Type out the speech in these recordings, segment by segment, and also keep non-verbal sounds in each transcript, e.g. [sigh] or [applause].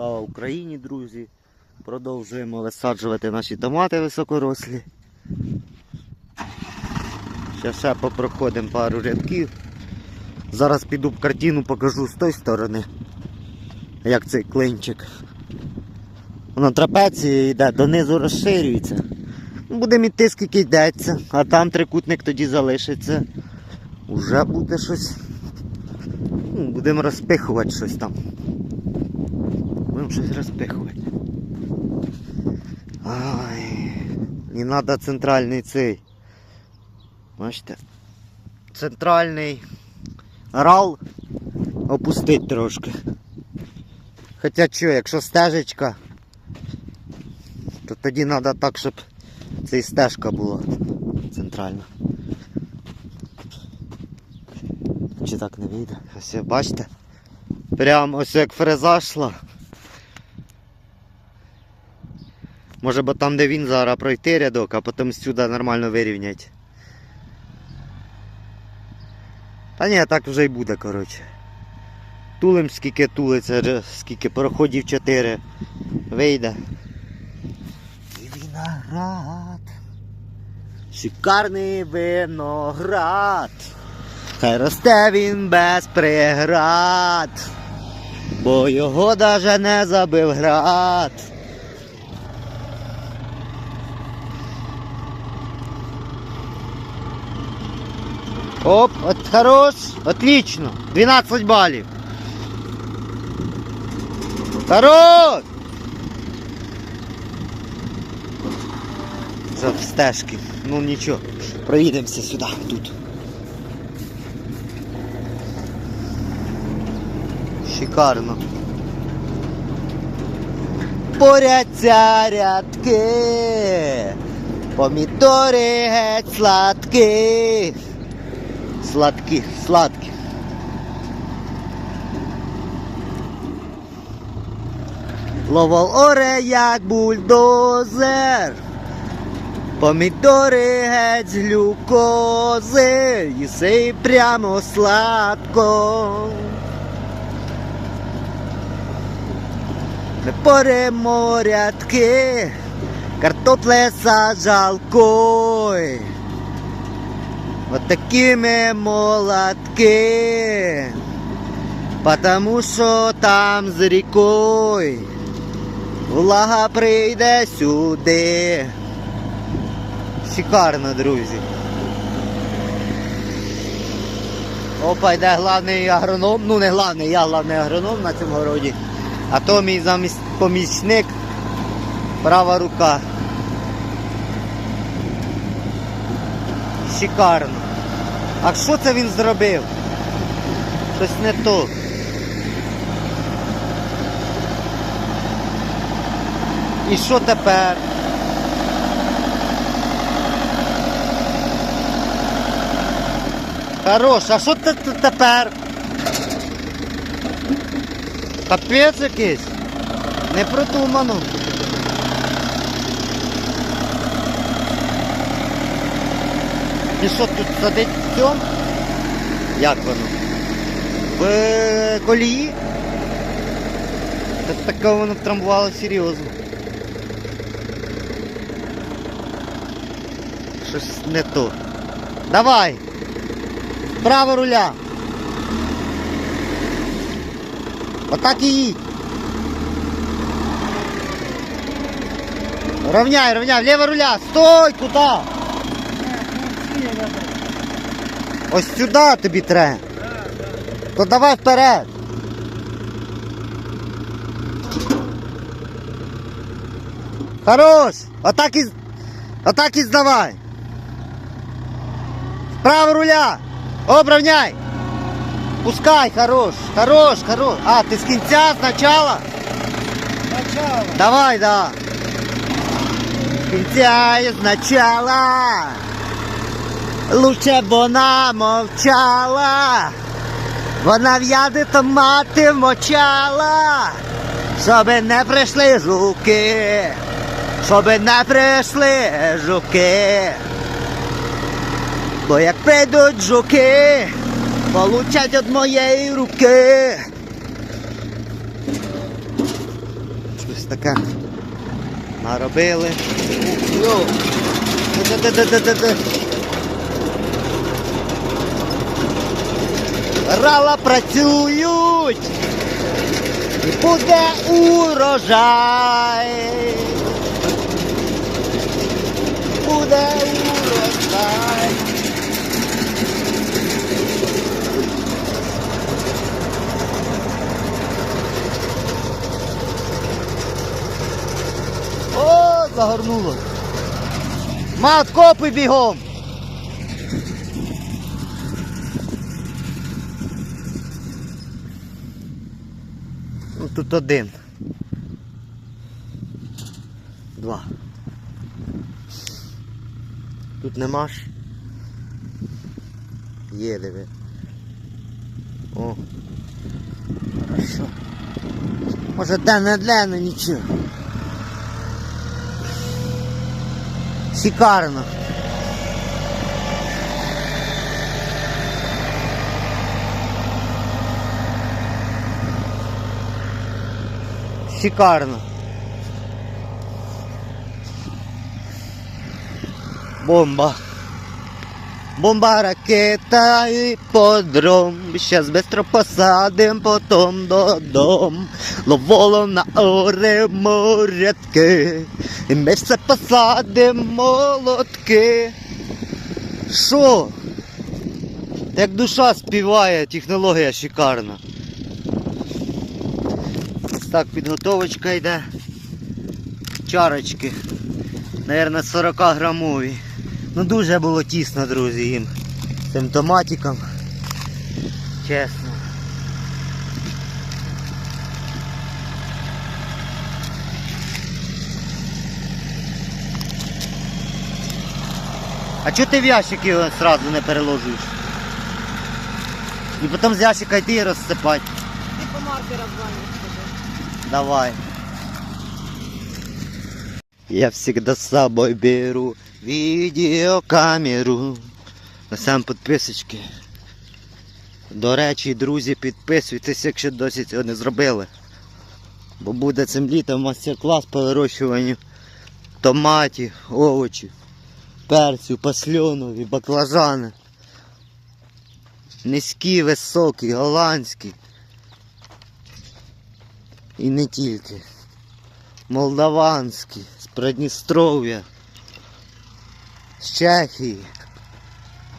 Слава Україні, друзі! Продовжуємо висаджувати наші томати високорослі. Ще ще попроходимо пару рядків. Зараз піду картину покажу з тої сторони, як цей клинчик. На трапеції йде, донизу розширюється. Ну, Будемо йти, скільки йдеться, а там трикутник тоді залишиться. Уже буде щось. Ну, будемо розпихувати щось там. Щось розпихувати. Ай, не треба центральний цей. Бачите? Центральний рал опустити трошки. Хоча що, якщо стежечка, то тоді треба так, щоб це і стежка була центральна. Чи так не вийде? Ось бачите? Прям ось як фреза йшла. Може бо там, де він зараз пройти рядок, а потім сюди нормально вирівняти. Та ні, так вже й буде, коротше. Тулим скільки тулиться, скільки проходів 4 вийде. Виноград. Шикарний виноград. Хай росте він без преград, бо його даже не забив град. Оп, от хорош, отлично, 12 балів. Хорош! За стежки. Ну нічого, проїдемося сюди, тут. Шикарно. Поряться рядки, помідори геть сладкі. Сладкі, сладкі. Ловол оре як бульдозер. Помідори геть з глюкози, їси прямо сладко. Ми поремо рядки, картопле саджалкой. Вот такими молотки, потому що там з рікою влага прийде сюди. Шикарно, друзі. Опа, йде главний агроном, ну не главний, я главний агроном на цьому городі. А то мій помічник, права рука. Шикарно. А що це він зробив? Щось не то. І що тепер? Хорош, а що це тепер? Капець якийсь. Не продумано. І що тут садить в цьому? Як воно? В колії? Так таке воно втрамбувало серйозно. Щось не то. Давай! Право руля! Отак і їдь! Равняй, равняй, влево руля! Стой! Куда? Ось сюди тобі треба. То давай вперед. Хорош! Отак і, отак і здавай. Вправо руля. Обравняй. Пускай, хорош, хорош, хорош. А, ти з кінця спочатку? Начало. Давай, да. З кінця і спочатку. Лучше б вона мовчала. Вона в яди томати мочала. Щоби не прийшли жуки. Щоби не прийшли жуки. Бо як прийдуть жуки, получать від моєї руки. Щось таке. Наробили. Йо! Рала працюють! І буде урожай! Буде урожай! О, загорнуло. Мат, копи бігом. Один. Два. Тут нема ж. Є диви. О. Хорошо. Може де не для, але нічого. Шикарно. Шикарно. Бомба. Бомба, ракета і подром. Щас быстро посадим, потом додом. Ловоло на оре морятки. І ми все посадим молотки. Що? Як душа співає, технологія шикарна. Так підготовочка йде. Чарочки. Наверно, 40 грамові. Ну дуже було тісно, друзі, їм. Цим томатикам. Чесно. А чого ти в ящики його сразу не переложуєш? І потім з ящика йти і розсипати. Ти по маркерам звонишь. Давай. Я всегда с собой беру відеокамеру. На сам підписочки. До речі, друзі, підписуйтесь, якщо досі цього не зробили. Бо буде цим літом мастер-клас по вирощуванню томатів, овочів, перцю, пасльонові, баклажани. Низькі, високі, голландські. І не тільки. Молдаванські, з Придністров'я, з Чехії.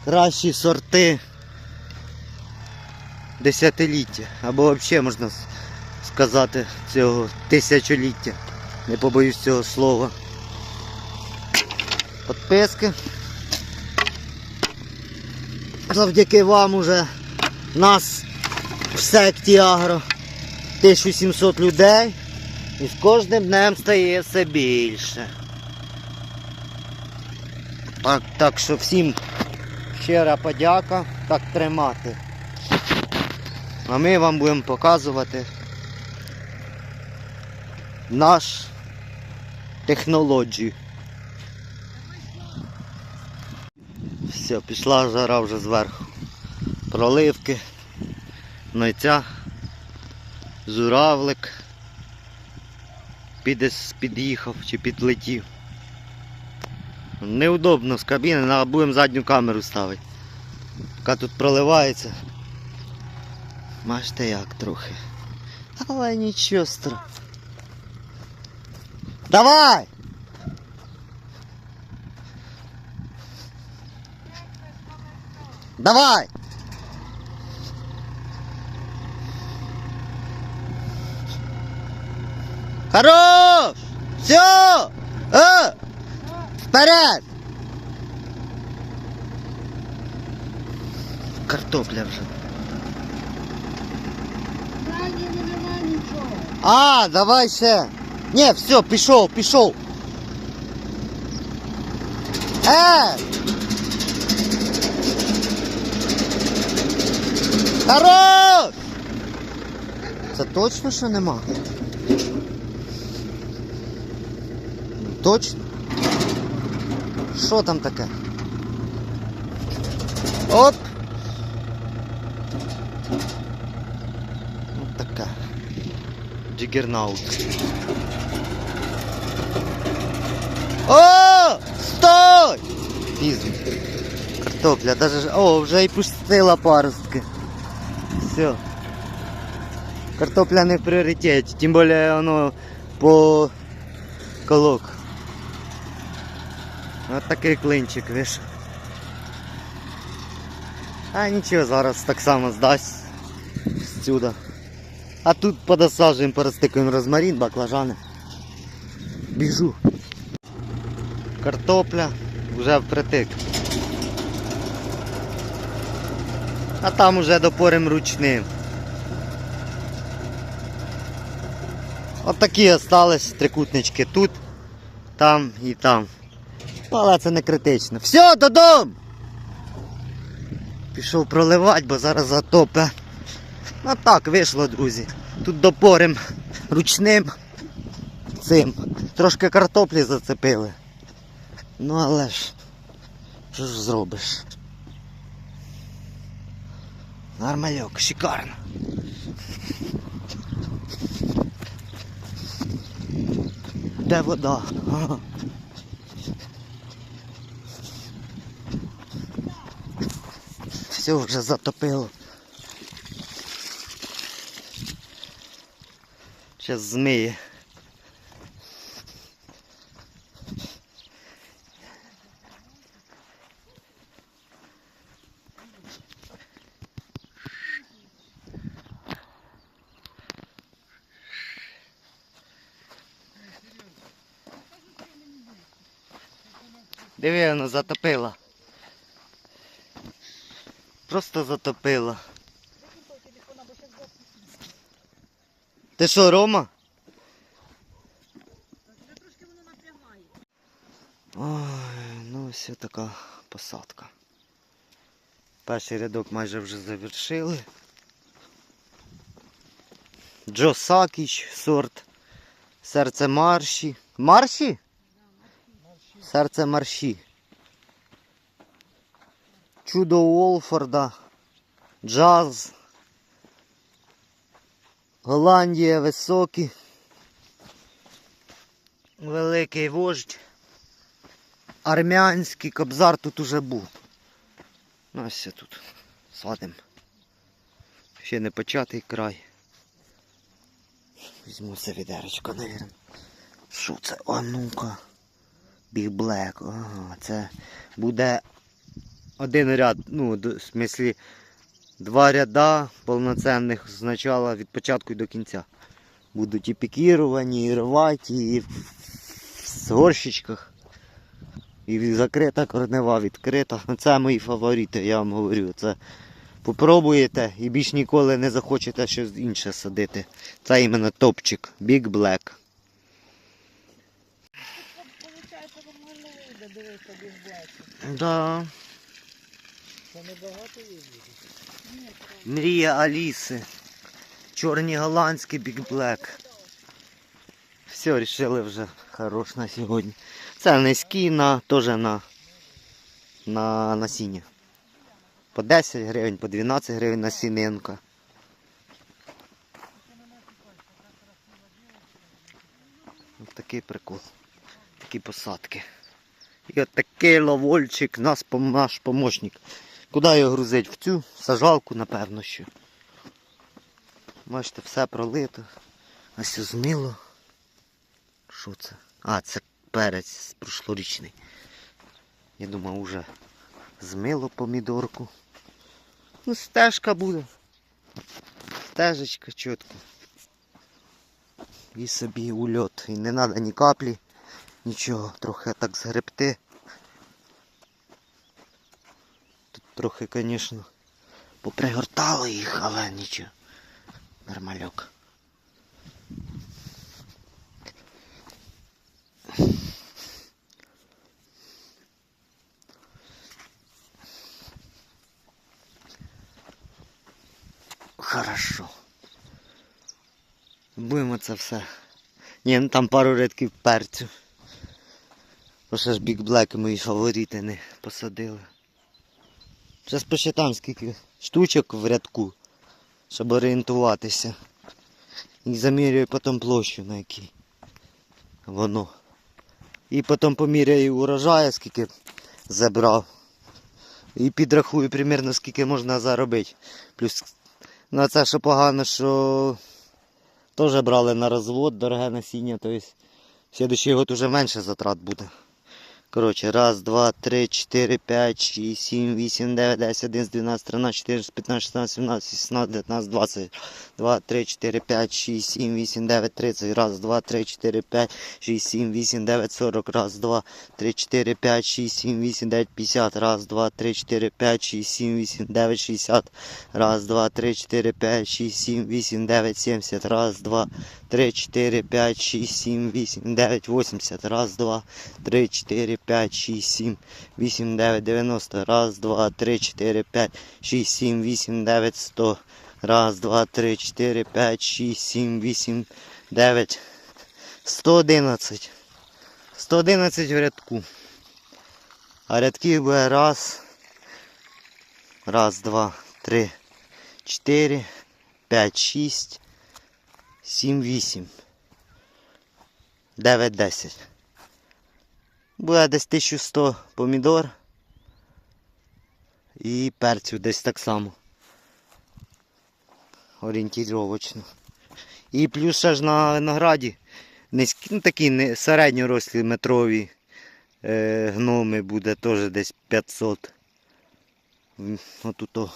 Кращі сорти десятиліття. Або взагалі можна сказати цього тисячоліття. Не побоюсь цього слова. Підписки. Завдяки вам уже нас в секті Агро 1700 людей. І з кожним днем стає все більше. Так, так що всім щира подяка, так тримати. А ми вам будемо показувати наш технологію. Все, пішла жара вже зверху. Проливки, журавлик підес під'їхав чи підлетів. Неудобно з кабіни, треба будемо задню камеру ставити. Яка тут проливається. Бачите як трохи. Але нічого страшного. Давай! Давай! Хорош! Все! Э! Вперед! Картопля вже. Ранее нема нічого. А, давай ще. Ні, все, пішов, пішов. Е! Хорош! Це точно, що нема? Точно? Що там таке? Оп! Ну така. Джигернаут. О! Стой! Пізно. Картопля, даже ж- О, вже і пустила паростки. Все. Картопля не в пріоритеті, тим більше воно по колок. Ось такий клинчик вийшов. А нічого, зараз так само здасть сюди. А тут подосаджуємо, поростикуємо розмарин, баклажани. Біжу. Картопля вже впритик. А там уже допорим ручним. От такі остались трикутнички тут, там і там. Але це не критично. Все, додому! Пішов проливати, бо зараз затопе. Ну так вийшло, друзі. Тут допорим ручним цим. Трошки картоплі зацепили. Ну але ж, що ж зробиш? Нормальок, шикарно. Де вода? Все вже затопило. Зараз змиє. Диви, воно затопило. Просто затопило. Ти що, Рома? Ой, ну ось така посадка. Перший рядок майже вже завершили. Джо Сакіч, сорт. Серце марші. Марші? Серце марші. Чудо Уолфорда. Джаз. Голландія високий. Великий вождь. Армянський кобзар тут уже був. Ну, тут садим. Ще не початий край. Візьму це відеречко, навірно. Що це? О, ну-ка. Біг Блек. Ага, це буде один ряд, ну, в смислі, два ряда повноцінних з начала від початку і до кінця. Будуть і пікіровані, і рваті, і в горщичках. І закрита корнева відкрита. [laughs] Це мої фаворити, я вам говорю. Це попробуєте і більш ніколи не захочете щось інше садити. Це іменно топчик. Big Black. Получається, Мрія Аліси. Чорні голландські Big Black. Все, рішили вже хорош на сьогодні. Це низькі на теж на, на насіння. По 10 гривень, по 12 гривень насінинка. Ось такий прикол. Такі посадки. І от такий ловольчик, наш помощник. Куди його грузить? В цю сажалку, напевно, що. Бачите, все пролито. Ось змило. Що це? А, це перець прошлорічний. Я думав, уже змило помідорку. Ну, стежка буде. Стежечка чітко. І собі ульот. І не треба ні каплі, нічого. Трохи так згребти. Тут трохи, звісно, попригортало їх, але нічого. Нормальок. Хорошо. Будемо це все. Ні, ну там пару рядків перцю. Бо ж Big Black мої фаворити не посадили. Зараз посчитаємо скільки штучок в рядку, щоб орієнтуватися. І замірюю потім площу, на якій воно. І потім поміряю урожаю, скільки забрав. І підрахую примірно скільки можна заробити. Плюс на це що погано, що теж брали на розвод, дороге насіння, тобто в следующий год уже менше затрат буде. Коротше, раз, два, три, чотири, п'ять, шість, сім, вісім, дев'ять, десять, одинадцять, дванадцять, тринадцять, чотирнадцять, п'ятнадцять, шістнадцять, сімнадцять, шістнадцять, дев'ятнадцять, двадцять. Два, три, чотири, п'ять, шість, сім, вісім, дев'ять, тридцять. Раз, два, три, чотири, п'ять, шість, сім, вісім, дев'ять, сорок. Раз, два, три, чотири, п'ять, шість, сім, вісім, дев'ять, п'ятдесят. Раз, два, три, чотири, п'ять, шість, сім, вісім, дев'ять, шістдесят. Раз, два, три, чотири, п'ять, шість, сім, вісім, дев'ять, сімдесят. Раз, два, три, чотири, п'ять, шість, сім, вісім, дев'ять, вісімдесят. Раз, два, три, чотири, п'ять, шість, сім, вісім, дев'ять, дев'яносто. Раз, два, три, чотири, п'ять, шість, сім, вісім, дев'ять, сто. Раз, два, три, чотири, п'ять, шість, сім, вісім, дев'ять. Сто одинадцять. Сто одинадцять в рядку. А рядків буде раз. Раз, два, три, чотири, п'ять, шість, сім, вісім. Дев'ять, десять. Буде десь 1100 помідор. І перцю десь так само. Орієнтировочно. І плюс ще ж на винограді низькі, ну такі середньорослі метрові е, гноми буде теж десь 500. М, Отут о,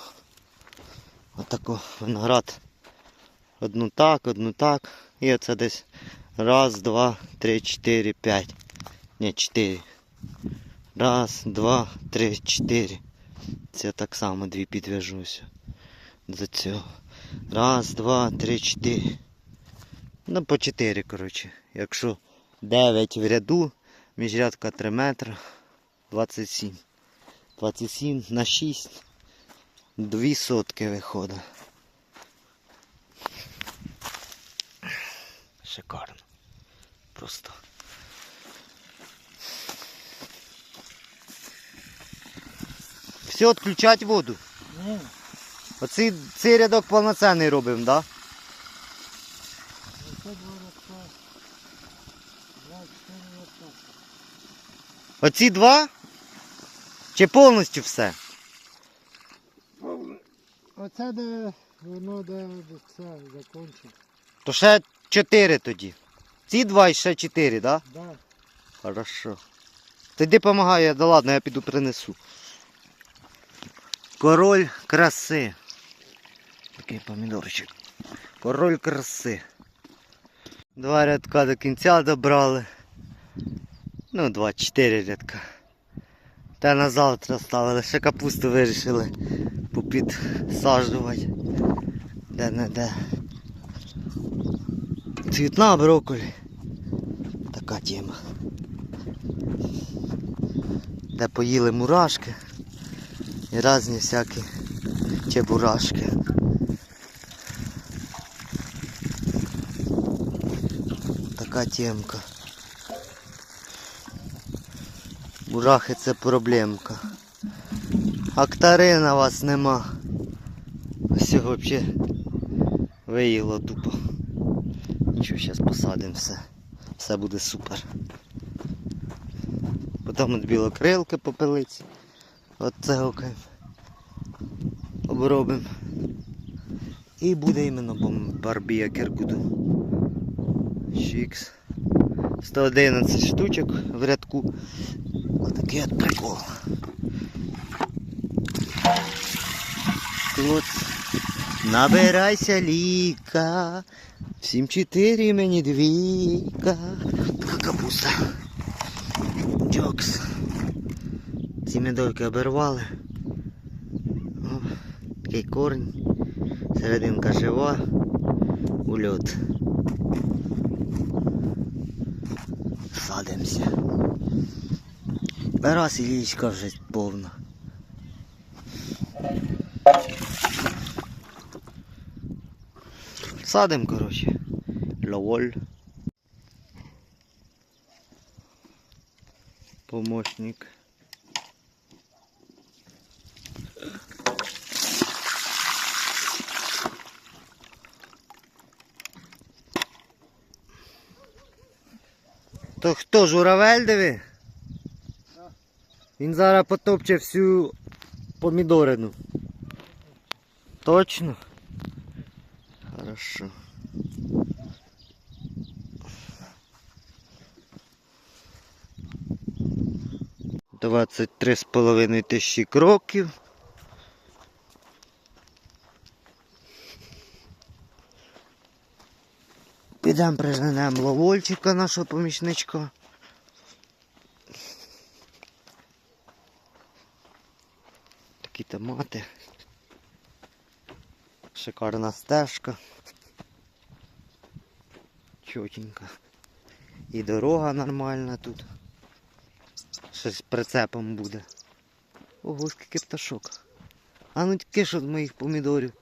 отако виноград. Одну так, одну так. І оце десь раз, два, три, чотири, п'ять. Ні, чотири. Раз, два, три, чотири. Це так само дві підв'яжуся до цього. Раз, два, три, чотири. Ну, по чотири, коротше. Якщо 9 в ряду, міжрядка 3 метри, 27. 27 на 6. Дві сотки виходить. Шикарно. Просто. Все, відключать воду. Ні, Оцей цей рядок повноцінний робимо, так? Да? Оці два? Чи повністю все? Оце де воно де це закінчить. То ще чотири тоді. Ці два і ще чотири, так? Да? Да. Хорошо. Тоді допомагаю, да ладно, я піду принесу. Король краси. Такий помідорчик. Король краси. Два рядка до кінця добрали. Ну, два, чотири рядка. Та на завтра стали, лише капусту вирішили попідсаджувати. Де не де. Цвітна брокколі. Така тема. Де поїли мурашки і різні всякі чебурашки. Така темка. Мурахи це проблемка. Актарина вас нема. Ось взагалі виїло тупо. Нічого, зараз посадимо все. Все буде супер. Потім от білокрилки попелиці. От це окей. Обробимо. І буде іменно барбія киркуду. Чікс. 111 штучок в рядку. Отакий от прикол. Клоц. Набирайся ліка. Всім чотири мені двійка. Така капуста. Джокс. Ці медольки обірвали. О, такий корінь. Серединка жива. Ульот. Садимося. Раз і лічка вже повна. Садим, коротше. Ловоль. Помощник. То хто журавель диви? Він зараз потопче всю помідорину. Точно? Хорошо. Двадцять три з половиною тисячі кроків. Підемо приженемо ловольчика нашого помічничка. Такі томати. Шикарна стежка. Чотенька. І дорога нормальна тут. Щось прицепом буде. Ого, скільки пташок. А ну тільки що з моїх помідорів.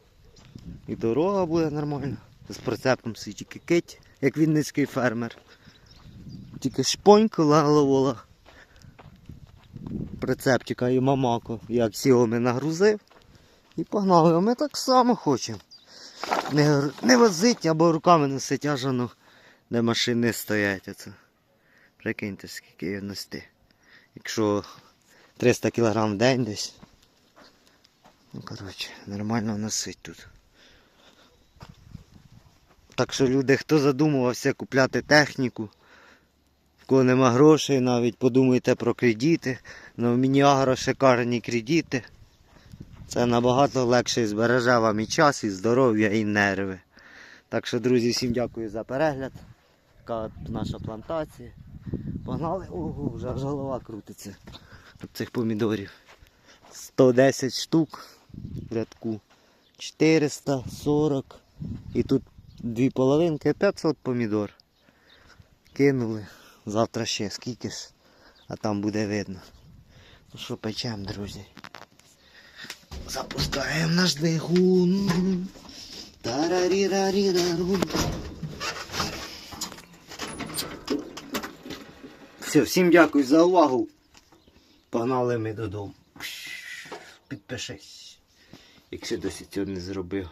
І дорога буде нормальна. З прицепом сидить тільки кить, як вінницький фермер. Тільки шпоньку ловила. Прицепчика і мамако, як сілами нагрузив. І погнали. А ми так само хочемо. Не, не возить або руками носить, аж воно, де машини стоять. Оце. Прикиньте, скільки її нести. Якщо 300 кг в день десь. Ну, коротше, нормально носить тут. Так що люди, хто задумувався купляти техніку, в кого нема грошей, навіть подумайте про кредити. На Мініагро шикарні кредити. Це набагато легше збереже вам і час, і здоров'я, і нерви. Так що, друзі, всім дякую за перегляд. Така наша плантація. Погнали, ого, вже голова крутиться від цих помідорів. 110 штук в рядку. 440. І тут дві половинки, 500 помідор. Кинули. Завтра ще скільки ж, а там буде видно. Ну що, печем, друзі. Запускаємо наш двигун. Тарарірарірарун. Все, всім дякую за увагу. Погнали ми додому. Підпишись, якщо досі цього не зробив.